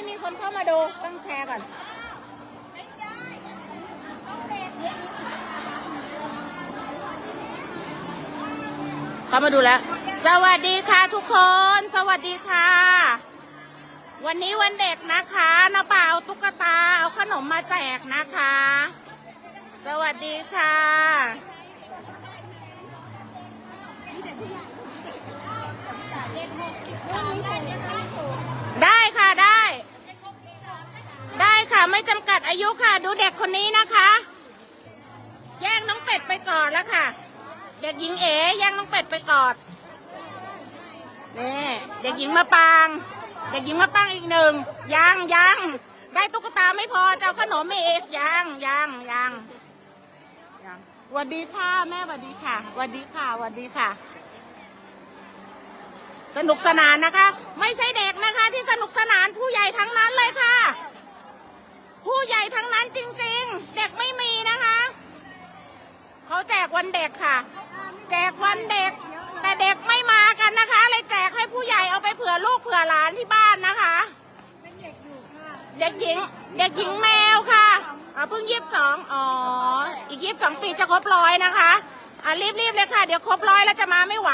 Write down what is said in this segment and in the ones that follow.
ไม่มีคนเข้ามาดู ต้องแชร์ก่อนเข้ามาดูแล้ว สวัสดีค่ะทุกคน สวัสดีค่ะ วันนี้วันเด็กนะคะน้าเปาเอาตุ๊กตา เอาขนมมาแจกนะคะ สวัสดีค่ะ ไม่จำกัดอายุค่ะ ดูเด็กคนนี้นะคะ แย่งน้องเป็ดไปก่อนแล้วค่ะ เด็กหญิงเอ๋แย่งน้องเป็ดไปก่อนนี่เด็กหญิงมาปาง เด็กหญิงมาปางอีกหนึ่งยังยังได้ตุ๊กตาไม่พอจะเอาขนมไม่เอกยังยังยังยังสวัสดีค่ะแม่สวัสดีค่ะสวัสดีค่ะสวัสดีค่ะ สนุกสนานนะคะ ไม่ใช่เด็กนะคะ ที่สนุกสนานผู้ใหญ่ทั้งนั้นเลยค่ะ ผู้ใหญ่ทั้งนั้นจริง ๆ เด็กไม่มีนะคะ เขาแจกวันเด็กค่ะ แจกวันเด็ก แต่เด็กไม่มากันนะคะ เลยแจกให้ผู้ใหญ่เอาไปเผื่อลูกเผื่อหลานที่บ้านนะคะเด็กหญิง เด็กหญิงแมวค่ะอ่าเพิ่งยี่สิบสองอ๋อ อีกยี่สิบสองปีจะครบร้อยนะคะ อ่ารีบๆเลยค่ะ เดี๋ยวครบร้อยแล้วจะมาไม่ไหว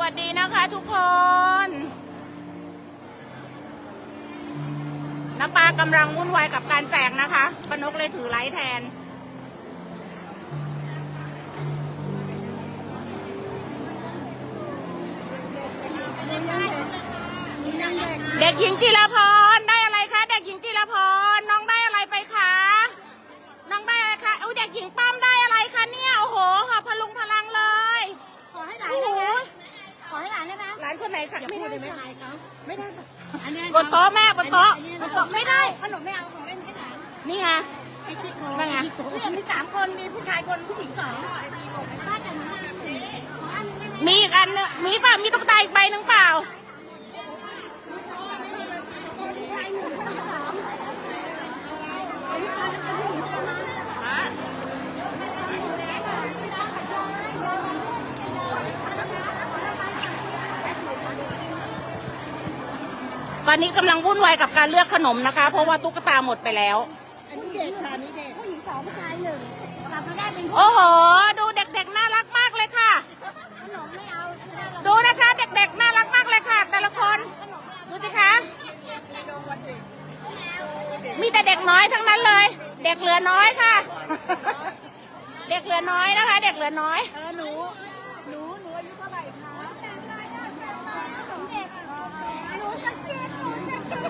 วัสดีนะคะทุกคน น้ำปลากำลังวุ่นวายกับการแจกนะคะปนกเลยถือไลท์แทน เด็กหญิงจิรพรได้อะไร ไหมหลานคนไหนคะอย่าไม่พูดได้เลยไม่ค่ะอายเขาไม่ได้ค่ะอันนี้บนโต๊ะแม่บนโต๊ะบนโต๊ะไม่ได้ขนมไม่เอาของเล่นให้หลานนี่ไงไอ้ที่โกนั่นไงเนี่ยมีสามคนมีผู้ชายคนผู้หญิงสองบ้านแต่หนูมาขออันหนึงได้ไหมมีอีกอันนึงมีเปล่ามีตุ๊กตาอีกใบหนึ่งเปล่า ตอนนี้กำลังวุ่นวายกับการเลือกขนมนะคะ เพราะว่าตุ๊กตาหมดไปแล้ว อันนี้เด็กค่ะอันนี้เด็กผู้หญิงสองผู้ชายหนึ่งกลับมาได้เป็นโอ้โห ดูเด็กๆน่ารักมากเลยค่ะ ขนมไม่เอาดูนะคะเด็กๆน่ารักมากเลยค่ะ แต่ละคนดูสิคะมีแต่เด็กน้อยทั้งนั้นเลย เด็กเหลือน้อยค่ะ เด็กเหลือน้อยนะคะ เด็กเหลือน้อย เออหนูหนูหนูอายุเท่าไหร่คะสองเด็กหนูจะกินหนูจะกิน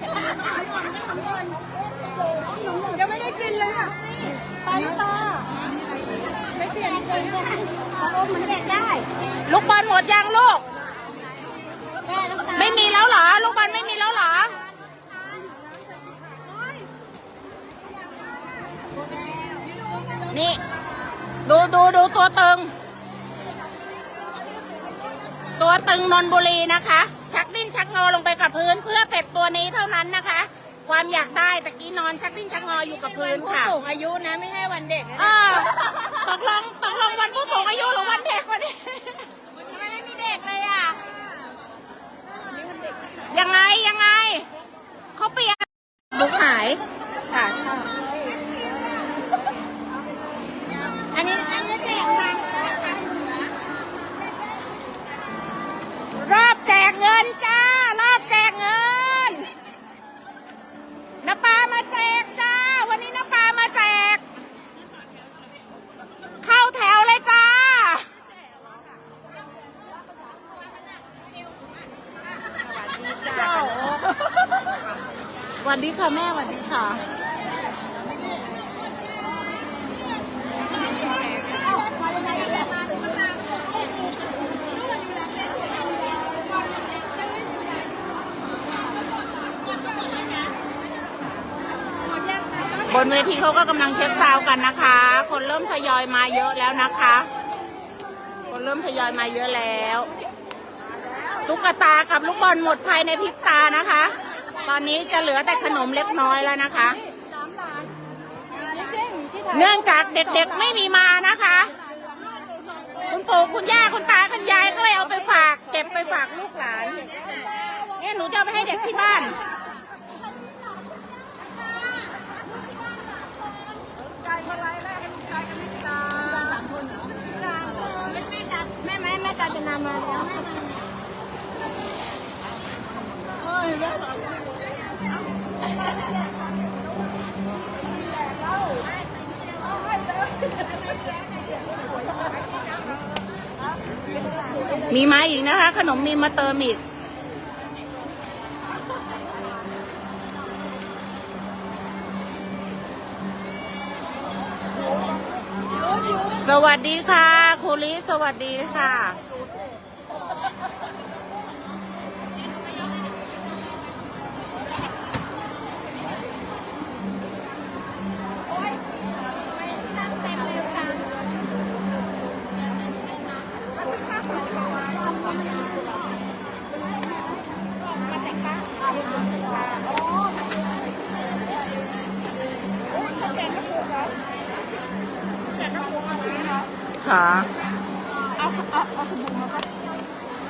หนูหนูยังไม่ได้กินเลยค่ะปาลิตาไม่เปลี่ยนเลยขออมเหมือนเด็กได้ ลูกบอลหมดยังลูกแก้น้ำตาไม่มีแล้วเหรอ ลูกบอลไม่มีแล้วเหรอ นี่ ดูดูดูตัวตึง ตัวตึงนนบุรีนะคะ ชักดิ้นชักงอลงไปกับพื้นเพื่อเป็ดตัวนี้เท่านั้นนะคะ ความอยากได้ตะกี้นอนชักดิ้นชักงออยู่กับพื้นผู้ค่ะสูงอายุนะไม่ใช่วันเด็กนะเออตกลงตกลงวันผู้สูงอายุหรือวันเด็กวันนี้ กเลยอะ ยังไงยังไง เขาเปลี่ยนบุกหายค่ะอันนี้อันนี้แจกมาร อบแจกเงินจ้ารอบแจกเงินน้าปลามาแจกจ้า วันนี้น้าปลามาแจก เข้าแถวเลยจ้า สวัสดีค่ะแม่สวัสดีค่ะ บนเวทีเขาก็กำลังเช็คซาวกันนะคะ คนเริ่มทยอยมาเยอะแล้วนะคะ คนเริ่มทยอยมาเยอะแล้ว ตุ๊กตากับลูกบอลหมดภายในพริบตานะคะ ตอนนี้จะเหลือแต่ขนมเล็กน้อยแล้วนะคะ เนื่องจากเด็กๆไม่มีมานะคะเคุณย่าคุณตาคุณยายก็เลยเอาไปฝาก เก็บไปฝากลูกหลานเนี่ยหนูจะไปให้เด็กที่บ้าน แม่แม่แม่ตา จะนำมาแล้วแม่มามีมาอีกนะคะ ขนมมีมาเติมอีกสวัสดีค่ะครูลิสวัสดีค่ะ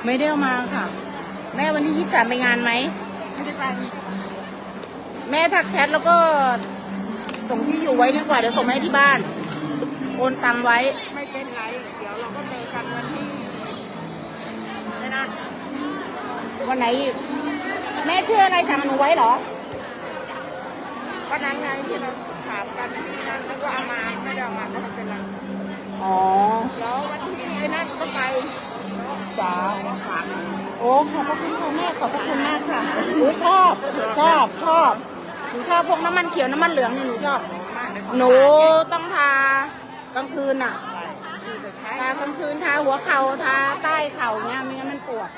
ไม่ได้เอามาค่ะ แม่วันที่ยี่สามไปงานไหม ไม่ได้ไปแม่ทักแชทแล้วก็ส่งที่อยู่ไว้ดีกว่าเดี๋ยวส่งมาให้ที่บ้าน โอนตังไว้ ไม่เป็นไร เดี๋ยวเราก็เจอกันวันที่ไม่นั่นวันไหนอีกแม่เชื่ออะไรทำหนูไว้เหรอวันนั้นไงที่เราถามกันที่นั้นแล้วก็เอามาไม่ได้เอามาก็ไม่เป็นไรอ๋อ แล้ววันที่ไอ้นั่นก็ไป จ้าโอ้ขอบพระคุณค่ะแม่ขอบพระคุณมากค่ะหนูชอบชอบชอบหนูชอบพวกน้ำมันเขียวน้ำมันเหลืองนี่หนูชอบหนูต้องทากลางคืนอะทากลางคืนทาหัวเข่าทาใต้เข่าเนี่ยไม่งั้นมันปวด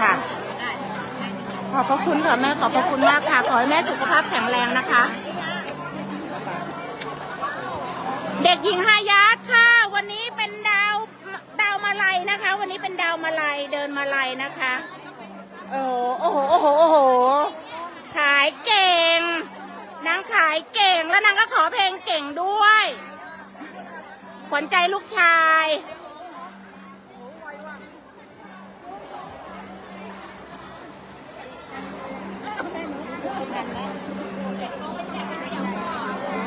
ค่ะขอบพระคุณค่ะแม่ขอบพระคุณมากค่ะ ขอให้แม่สุขภาพแข็งแรงนะคะ เด็กหญิงฮายาตค่ วันนี้เป็นดาวดาวมาลัยนะคะ วันนี้เป็นดาวมาลัยเดินมาลัยนะคะ โอ้โหโอ้โหโอ้โหโอ้โหขายเก่งนางขายเก่งแล้วนางก็ขอเพลงเก่งด้วยขวัญใจลูกชาย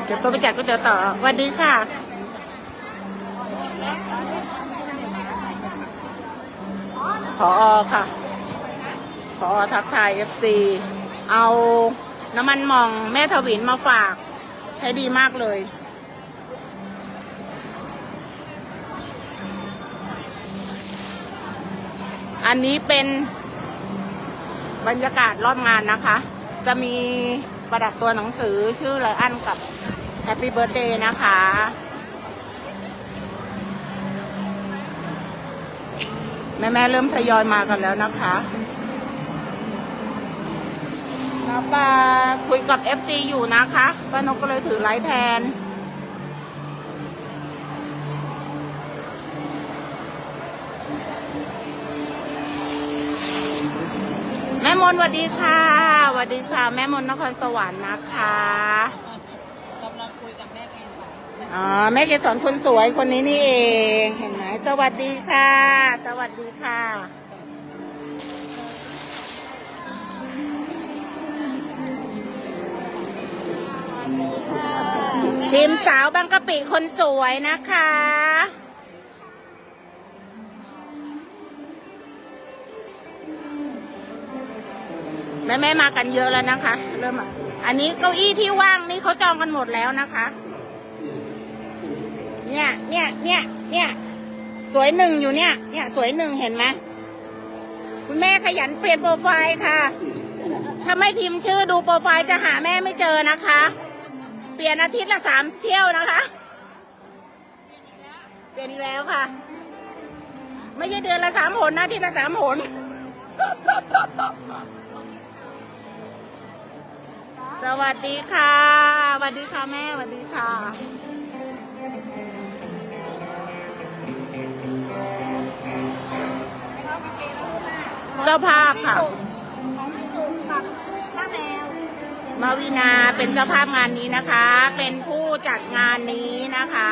เดี๋ยวตัวไปจัดก๋วยเตี๋ยวต่อวัสดีค่ะ พอค่ะ พอทักทายเอฟซีเอาน้ำมันมองแม่ทวินมาฝาก ใช้ดีมากเลยอันนี้เป็นบรรยากาศรอบงานนะคะ จะมีประดับตัวหนังสือชื่อไรอันกับ Happy Birthday นะคะ แม่ๆเริ่มทยอยมากันแล้วนะคะป้าปาคุยกับ FC อยู่นะคะป้านกก็เลยถือไลท์แทน แม่มนสวัสดีค่ะสวัสดีค่ะ แม่มนนครสวรรค์นะคะกำลังคุยกับแม่ อ๋อแม่เกศรคนสวยคนนี้นี่เอง เห็นไหมสวัสดีค่ะ สวัสดีค่ะ ทีมสาวบางกะปิคนสวยนะคะ แม่แม่มากันเยอะแล้วนะคะ เริ่มอันนี้เก้าอี้ที่ว่างนี่เขาจองกันหมดแล้วนะคะ เนี่ย เนี่ย เนี่ย เนี่ย สวยหนึ่งอยู่เนี่ย เนี่ย สวยหนึ่งเห็นไหมคุณแม่ขยันเปลี่ยนโปรไฟล์ค่ะ ถ้าไม่พิมพ์ชื่อดูโปรไฟล์จะหาแม่ไม่เจอนะคะ เปลี่ยนอาทิตย์ละสามเที่ยวนะคะ เปลี่ยนอีกแล้วค่ะ ไม่ใช่เดือนละสามหนนะอาทิตย์ละสามหน สวัสดีค่ะ สวัสดีค่ะแม่ สวัสดีค่ะ เจ้าภาพค่ะป้าแมวมาวินาเป็นเจ้าภาพงานนี้นะคะ เป็นผู้จัดงานนี้นะคะ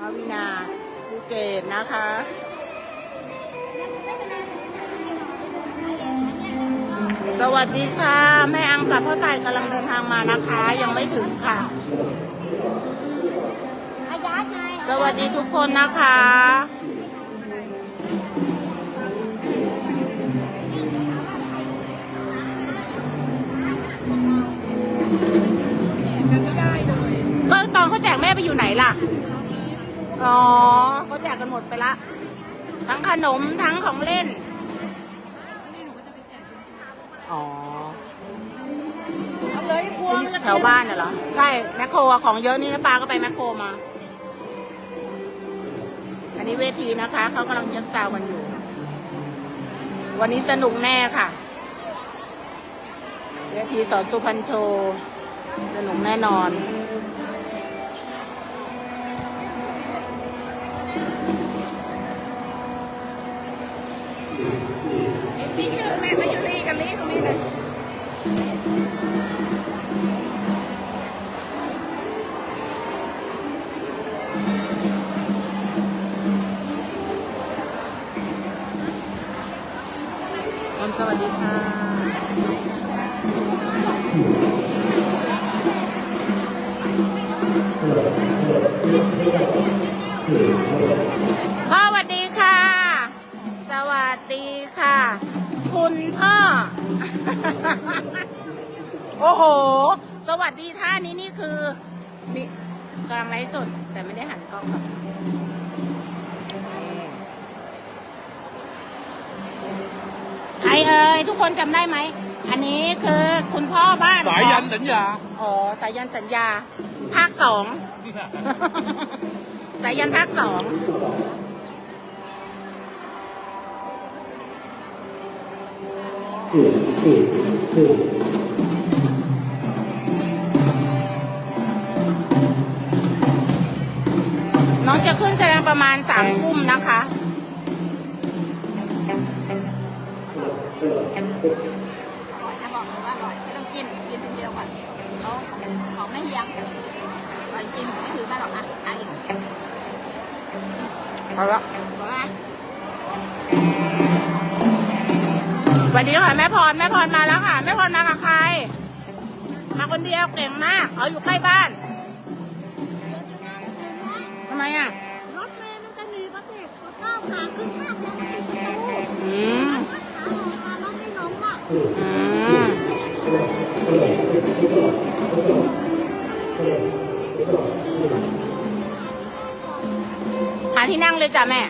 มาวินาภูเก็ตนะคะสวัสดีค่ะ แม่อังกับพ่อไต่กำลังเดินทางมานะคะ ยังไม่ถึงค่ะอายัดไงสวัสดีทุกคนนะคะ ตอนเขาแจกแม่ไปอยู่ไหนล่ะ อ๋อเขาแจกกันหมดไปละ ทั้งขนมทั้งของเล่น อ๋อเอาเลยพวงแถวบ้านน่ะเหรอ ใช่ แมคโครอะของเยอะนี่นะปาก็ไปแมคโครมา อันนี้เวทีนะคะเขากำลังเช็คซาวด์กันอยู่ วันนี้สนุกแน่ค่ะ เวทีสอนสุพรรณโชว์ สนุกแน่นอน โอ้โห สวัสดีท่านี้นี่คือมีกำลังไลฟ์สด แต่ไม่ได้หันกล้องครับนี่ใครเอ่ยทุกคนจำได้ไหม อันนี้คือคุณพ่อบ้านสายยันสัญญา อ๋อ สายยันสัญญา ภาคสอง สายยันภาคสอง น้องจะขึ้นแสดงประมาณสามทุ่มนะคะ อร่อยนะบอกเลยว่าอร่อยไม่ต้องกินกินคนเดียวก่อนเขาของไม่เฮียงอร่อยจริงไม่ถือมาหรอกนะอะอีกเอาละ บอกว่า สวัสดีค่ะแม่พรแม่พรมาแล้วค่ะ แม่พรมากับใคร มาคนเดียวเก่งมากเอาอยู่ใกล้บ้านทำไมอะรถเมล์มันจะหนีประเทศเขาก้าวขาขึ้นมากเลยมันติดประตูอืมขาออกมารถไม่ลงอะอืมหาที่นั่งเลยจ้ะแม่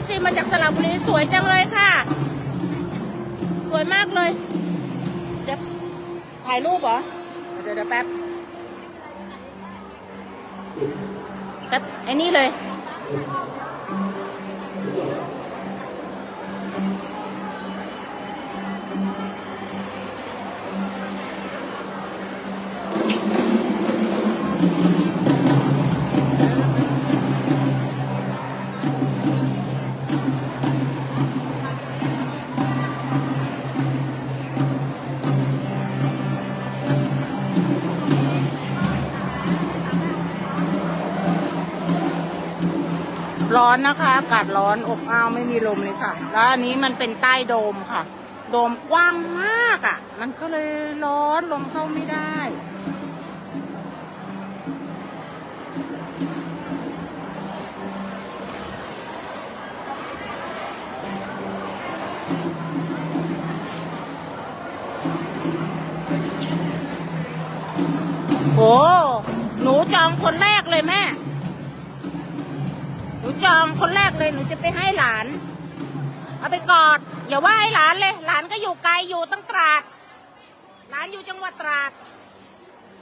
ฟซีมาจากสระบุรีสวยจังเลยค่ะ สวยมากเลย เดี๋ยวถ่ายรูปเหรอ เดี๋ยวเดี๋ยวแป๊บแป๊บไอ้นี่เลย อนนะคะอากาศร้อนอบอ้าวไม่มีลมเลยค่ะ แล้วอันนี้มันเป็นใต้โดมค่ะ โดมกว้างมากอะ่ะ มันก็เลยร้อนลมเข้าไม่ได้โอ้หนูจองคนแร หนูจะไปให้หลาน เอาไปกอดอย่าว่าให้หลานเลย หลานก็อยู่ไกลอยู่ตั้งตราด หลานอยู่จังหวัดตราด